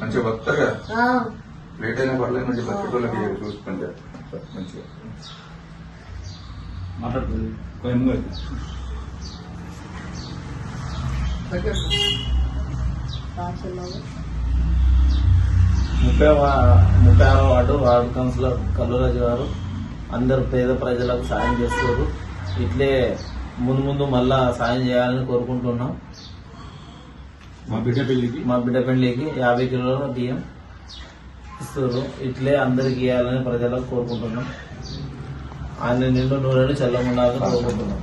మంచిగా బతుకుతారు లేట్ అయినా పర్లేదు మంచి బతుకులకి చూసుకుంటే మంచిగా మాట్లాడుతుంది ముప్పై ముప్పై ఆరో వార్డు వార్డు కౌన్సిలర్ కల్లురాజు గారు. అందరు పేద ప్రజలకు సాయం చేస్తారు ఇట్లే ముందు ముందు మళ్ళా సాయం చేయాలని కోరుకుంటున్నాం. మా బిడ్డ పెళ్ళికి మా బిడ్డ పెళ్ళికి యాభై కిలోల బియ్యం ఇస్తారు ఇట్లే అందరికి ఇవ్వాలని ప్రజలకు కోరుకుంటున్నాం. ఆయన నిండు నూనెలు చల్లముండాలని కోరుకుంటున్నాం.